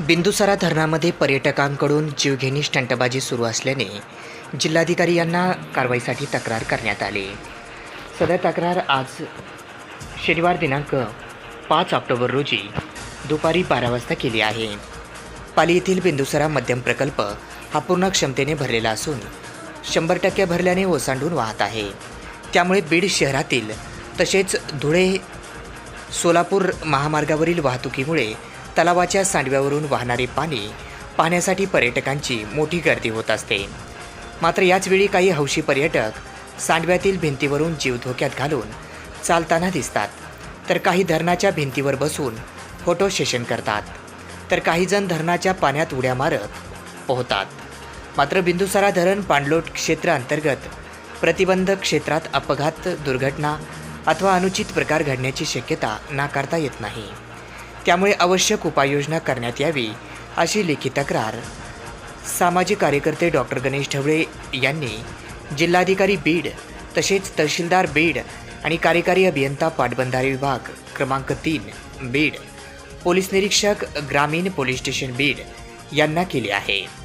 बिंदुसरा धरणामध्ये पर्यटकांकडून जीवघेणी स्टंटबाजी सुरू असल्याने जिल्हाधिकारी यांना कारवाईसाठी तक्रार करण्यात आली. सदर तक्रार आज शनिवार दिनांक पाच ऑक्टोबर रोजी दुपारी बारा वाजता केली आहे. पाली येथील बिंदुसरा मध्यम प्रकल्प हा पूर्ण क्षमतेने भरलेला असून शंभर टक्के भरल्याने ओसांडून वाहत आहे. त्यामुळे बीड शहरातील तसेच धुळे सोलापूर महामार्गावरील वाहतुकीमुळे तलावाच्या सांडव्यावरून वाहणारे पाणी पाहण्यासाठी पर्यटकांची मोठी गर्दी होत असते. मात्र याचवेळी काही हौशी पर्यटक सांडव्यातील भिंतीवरून जीव धोक्यात घालून चालताना दिसतात. तर काही धरणाच्या भिंतीवर बसून फोटो सेशन करतात. तर काहीजण धरणाच्या पाण्यात उड्या मारत पोहतात. मात्र बिंदुसारा धरण पाणलोट क्षेत्र अंतर्गत प्रतिबंध क्षेत्रात अपघात दुर्घटना अथवा अनुचित प्रकार घडण्याची शक्यता नाकारता येत नाही. त्यामुळे आवश्यक उपाययोजना करण्यात यावी अशी लेखी तक्रार. सामाजिक कार्यकर्ते डॉक्टर गणेश ढवळे यांनी जिल्हाधिकारी बीड तसेच तहसीलदार बीड आणि कार्यकारी अभियंता पाटबंधारे विभाग क्रमांक तीन बीड पोलीस निरीक्षक ग्रामीण पोलीस स्टेशन बीड यांना केली आहे.